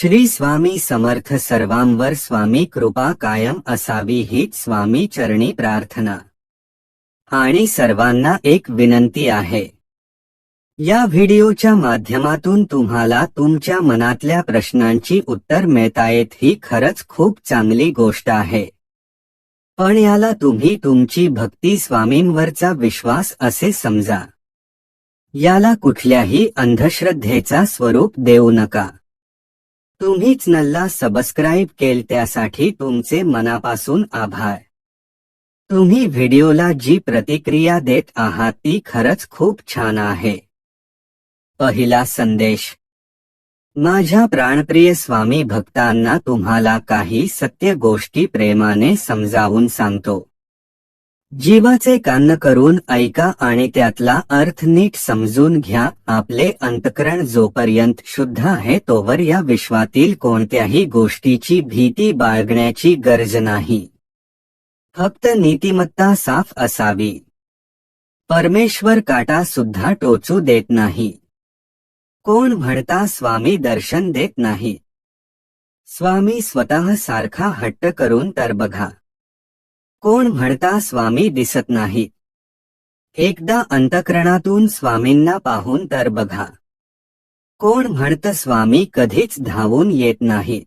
श्री स्वामी समर्थ सर्वांवर स्वामी कृपा कायम असावी हीच स्वामी चरणी प्रार्थना. आणि सर्वांना एक विनंती आहे. या व्हिडिओच्या माध्यमातून तुम्हाला तुमच्या मनातल्या प्रश्नांची उत्तर मिळतायत ही खरंच खूप चांगली गोष्ट आहे. पण याला तुम्ही तुमची भक्ती स्वामींवरचा विश्वास असे समजा. याला कुठल्याही अंधश्रद्धेचा स्वरूप देऊ नका. तुम्हीच नल्ला सबस्क्राईब केल त्यासाठी तुमचे मनापासून आभार. तुम्ही व्हिडिओला जी प्रतिक्रिया देत आहात ती खरंच खूप छान आहे. पहिला संदेश. माझ्या प्राणप्रिय स्वामी भक्तांना तुम्हाला काही सत्य गोष्टी प्रेमाने समजावून सांगतो. जीवाचे कान्न करून ऐका आणि त्यातला अर्थ नीट समजून घ्या. आपले अंतकरण जोपर्यंत शुद्ध आहे तोवर या विश्वातील कोणत्याही गोष्टीची भीती बाळगण्याची गरज नाही. फक्त नीतिमत्ता साफ असावी. परमेश्वर काटा सुद्धा टोचू देत नाही. कोण म्हणता स्वामी दर्शन देत नाही. स्वामी स्वतः सारखा हट्ट करून तर बघा. कोण म्हणता स्वामी दिसत नाहीत एकदा अंतकरणातून स्वामींना पाहून तर बघा. कोण म्हणत स्वामी कधीच धावून येत नाहीत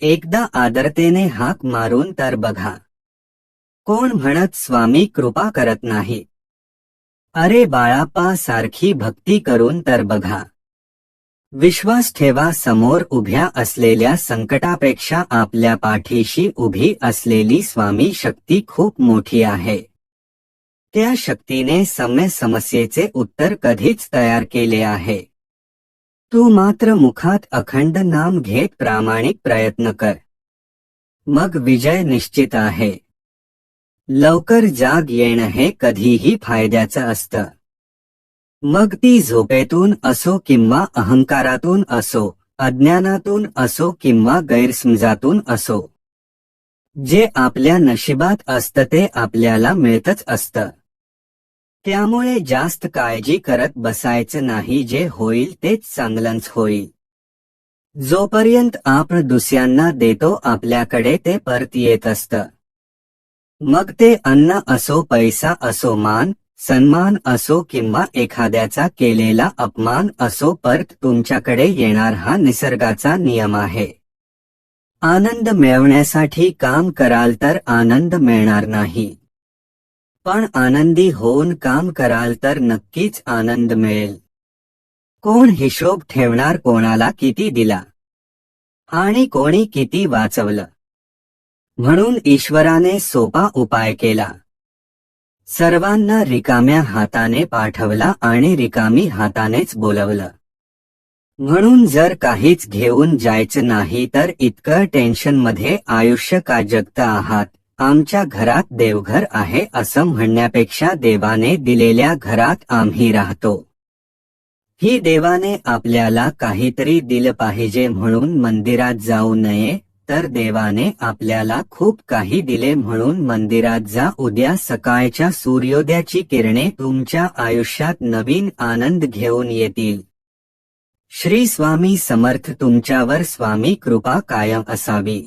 एकदा आदरतेने हाक मारून तर बघा. कोण म्हणत स्वामी कृपा करत नाही. अरे बाळापा सारखी भक्ती करून तर बघा. विश्वास ठेवा समोर उभ्या असलेल्या संकटापेक्षा आपल्या पाठीशी उभी असलेली स्वामी शक्ती खूप मोठी आहे. त्या शक्तीने सम्य समस्येचे उत्तर कधीच तयार केले आहे. तू मात्र मुखात अखंड नाम घेत प्रामाणिक प्रयत्न कर. मग विजय निश्चित आहे. लवकर जाग येणं हे कधीही फायद्याचं असतं. मग ती झोपेतून असो किंवा अहंकारातून असो अज्ञानातून असो किंवा गैरसमजातून असो. जे आपल्या नशिबात असतं ते आपल्याला मिळतच असतं. त्यामुळे जास्त काळजी करत बसायचं नाही जे होईल तेच चांगलंच होईल. जोपर्यंत आपण दुसऱ्यांना देतो आपल्याकडे ते परत येत असतं. मग ते अन्न असो पैसा असो मान सन्मान असो किंवा एखाद्याचा केलेला अपमान असो परत तुमच्याकडे येणार हा निसर्गाचा नियम आहे. आनंद मिळवण्यासाठी काम कराल तर आनंद मिळणार नाही. पण आनंदी होऊन काम कराल तर नक्कीच आनंद मिळेल. कोण हिशोब ठेवणार कोणाला किती दिला? आणि कोणी किती वाचवलं? म्हणून ईश्वराने सोपा उपाय केला. सर्वांना रिकाम्या हाताने पाठवला आणि रिकामी हातानेच बोलवलं. म्हणून जर काहीच घेऊन जायचं नाही तर इतकं टेन्शनमध्ये आयुष्य का जगता आहात? आमच्या घरात देवघर आहे असं म्हणण्यापेक्षा देवाने दिलेल्या घरात आम्ही राहतो. ही देवाने आपल्याला काहीतरी दिलं पाहिजे म्हणून मंदिरात जाऊ नये तर देवाने आपल्याला खूप काही दिले म्हणून मंदिरात जा. उद्या सकाळच्या सूर्योदयाची किरणे तुमच्या आयुष्यात नवीन आनंद घेऊन येतील. श्री स्वामी समर्थ तुमच्यावर स्वामी कृपा कायम असावी.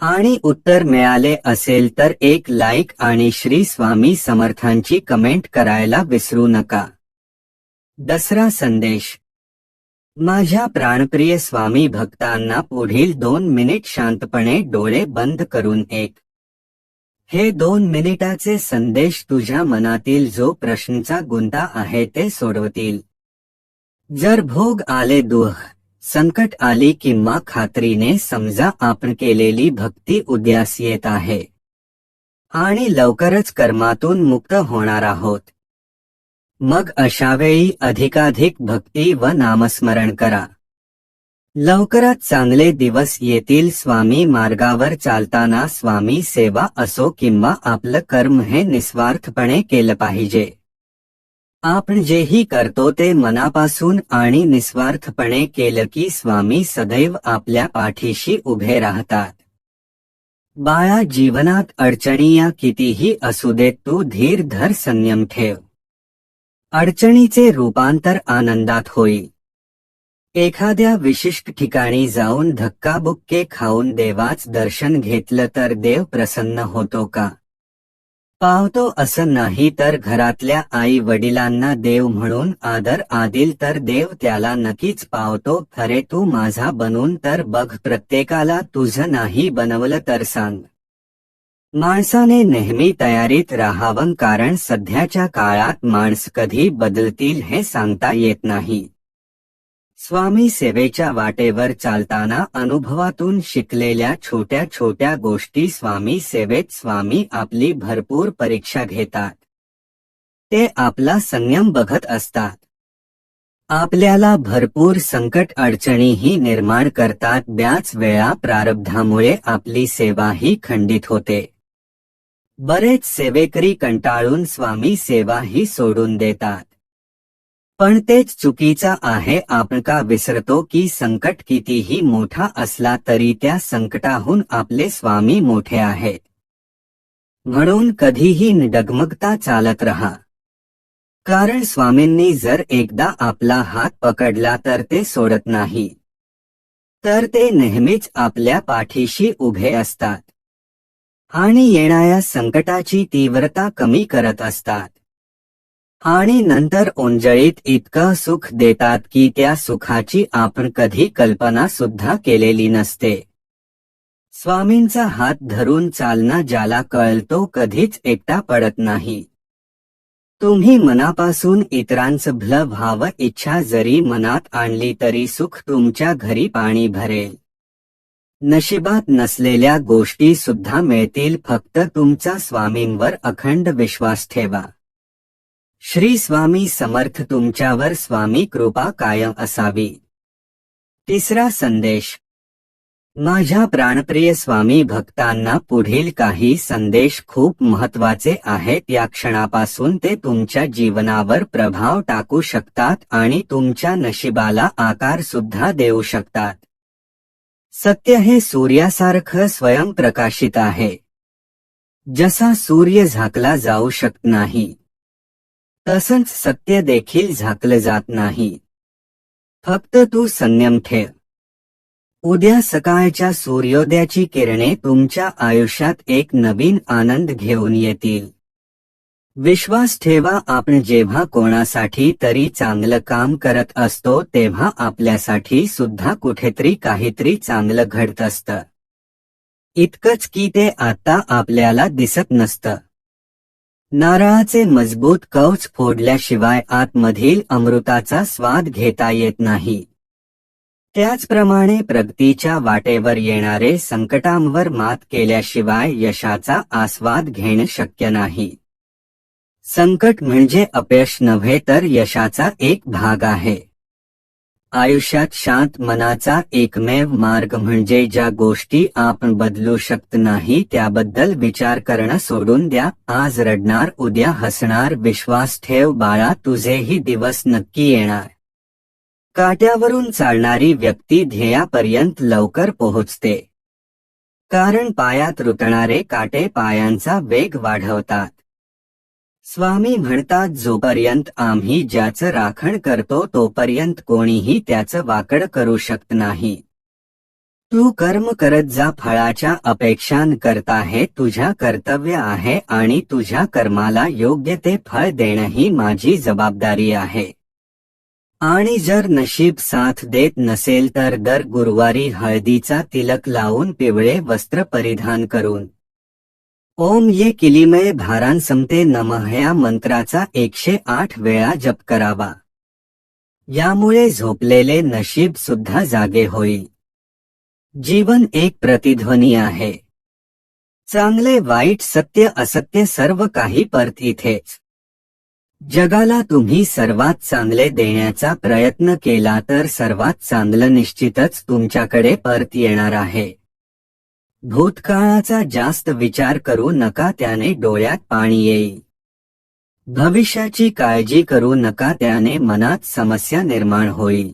आणि उत्तर मिळाले असेल तर एक लाईक आणि श्री स्वामी समर्थांची कमेंट करायला विसरू नका. दसरा संदेश. माझ्या प्राणप्रिय स्वामी भक्तांना पुढील दोन मिनिट शांतपणे डोळे बंद करून एक. हे दोन मिनिटाचे संदेश तुझ्या मनातील जो प्रश्नचा गुंता आहे ते सोडवतील. जर भोग आले दुह संकट आली किंवा खात्रीने समजा आपण केलेली भक्ती उद्यास येत आहे. आणि लवकरच कर्मातून मुक्त होणार आहोत. मग अशावेळी अधिकाधिक भक्ती व नामस्मरण करा. लवकरात चांगले दिवस येतील स्वामी मार्गावर चालताना स्वामी सेवा असो किंवा आपलं कर्म हे निस्वार्थपणे केलं पाहिजे. आपण जेही करतो ते मनापासून आणि निस्वार्थपणे केलं की स्वामी सदैव आपल्या पाठीशी उभे राहतात. बाळा जीवनात अडचणी या कितीही असू देत तू धीर धर संयम ठेव. अडचणीचे रूपांतर आनंदात होईल एखाद्या विशिष्ट ठिकाणी जाऊन धक्काबुक्के खाऊन देवाच दर्शन घेतलं तर देव प्रसन्न होतो का? पावतो असं नाही तर घरातल्या आई वडिलांना देव म्हणून आदर आदिल तर देव त्याला नक्कीच पावतो खरे तू माझा बनून तर बघ प्रत्येकाला तुझं नाही बनवलं तर सांग. माणसाने नेहमी तयारीत राहावं कारण सध्याच्या काळात माणस कधी बदलतील हे सांगता येत नाही. स्वामी सेवेच्या वाटेवर चालताना अनुभवातून शिकलेल्या छोट्या छोट्या गोष्टी स्वामी सेवेत स्वामी आपली भरपूर परीक्षा घेतात. ते आपला संयम बघत असतात. आपल्याला भरपूर संकट अडचणीही निर्माण करतात. ब्याच वेळा प्रारब्धामुळे आपली सेवाही खंडित होते. बरेच सेवेकरी कंटाळून स्वामी सेवाही सोडून देतात. पण तेच चुकीचा आहे आपण का विसरतो की संकट कितीही मोठा असला तरी त्या संकटाहून आपले स्वामी मोठे आहेत. म्हणून कधीही डगमगता चालत रहा. कारण स्वामींनी जर एकदा आपला हात पकडला तर ते सोडत नाही. तर ते नेहमीच आपल्या पाठीशी उभे असतात. आणि येणाऱ्या संकटाची तीव्रता कमी करत असतात. आणि नंतर ओंजळीत इतकं सुख देतात की त्या सुखाची आपण कधी कल्पना सुद्धा केलेली नसते. स्वामींचा हात धरून चालना ज्याला कळतो कधीच एकटा पडत नाही. तुम्ही मनापासून इतरांचं भलं व्हावं इच्छा जरी मनात आणली तरी सुख तुमच्या घरी पाणी भरेल. नशिबात नसलेल्या गोष्टी सुद्धा मिळतील फक्त तुमचा स्वामींवर अखंड विश्वास ठेवा. श्री स्वामी समर्थ तुमच्यावर स्वामी कृपा कायम असावी. तिसरा संदेश. माझ्या प्राणप्रिय स्वामी भक्तांना पुढील काही संदेश खूप महत्त्वाचे आहेत या क्षणापासून ते तुमच्या जीवनावर प्रभाव टाकू शकतात आणि तुमच्या नशिबाला आकार सुद्धा देऊ शकतात. सत्य हे सूर्यासारखं स्वयंप्रकाशित आहे. जसा सूर्य झाकला जाऊ शकत नाही तसंच सत्य देखील झाकलं जात नाही. फक्त तू संयम ठेव. उद्या सकाळच्या सूर्योदयाची किरणे तुमच्या आयुष्यात एक नवीन आनंद घेऊन येतील. विश्वास ठेवा आपण जेव्हा कोणासाठी तरी चांगलं काम करत असतो तेव्हा आपल्यासाठी सुद्धा कुठेतरी काहीतरी चांगलं घडत असतं. इतकंच की ते आता आपल्याला दिसत नसतं. नारळाचे मजबूत कवच फोडल्याशिवाय आतमधील अमृताचा स्वाद घेता येत नाही. त्याचप्रमाणे प्रगतीच्या वाटेवर येणारे संकटांवर मात केल्याशिवाय यशाचा आस्वाद घेणं शक्य नाही. संकट म्हणजे अपयश नव्हे तर यशाचा एक भाग आहे. आयुष्यात शांत मनाचा एकमेव मार्ग म्हणजे ज्या गोष्टी आपण बदलू शकत नाही त्याबद्दल विचार करणं सोडून द्या. आज रडणार उद्या हसणार विश्वास ठेव बाळा तुझेही दिवस नक्की येणार. काट्यावरून चालणारी व्यक्ती ध्येयापर्यंत लवकर पोहोचते. कारण पायात रुतणारे काटे पायांचा वेग वाढवतात. स्वामी म्हणतात जोपर्यंत आम्ही ज्याचं राखण करतो तोपर्यंत कोणीही त्याचं वाकड करू शकत नाही. तू कर्म करत जा फळाच्या अपेक्षान करता हे तुझ्या कर्तव्य आहे आणि तुझ्या कर्माला योग्य ते फळ देणं ही माझी जबाबदारी आहे. आणि जर नशीब साथ देत नसेल तर दर गुरुवारी हळदीचा तिलक लावून पिवळे वस्त्र परिधान करून ओम ये किलिमय भारान समते नमः या मंत्राचा एकशे आठ वेळा जप करावा. यामुळे झोपलेले नशीब सुद्धा जागे होईल. जीवन एक प्रतिध्वनी आहे. चांगले वाईट सत्य असत्य सर्व काही परत इथेच जगाला तुम्ही सर्वात चांगले देण्याचा प्रयत्न केला तर सर्वात चांगलं निश्चितच तुमच्याकडे परत येणार आहे. भूतकाळाचा जास्त विचार करू नका त्याने डोळ्यात पाणी येईल भविष्याची काळजी करू नका त्याने मनात समस्या निर्माण होईल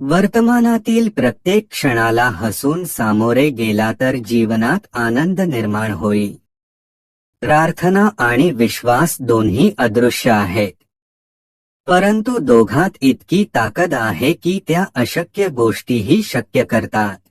वर्तमानातील प्रत्येक क्षणाला हसून सामोरे गेला तर जीवनात आनंद निर्माण होईल प्रार्थना आणि विश्वास दोन्ही अदृश्य आहेत. परंतु दोघात इतकी ताकद आहे की त्या अशक्य गोष्टीही शक्य करतात.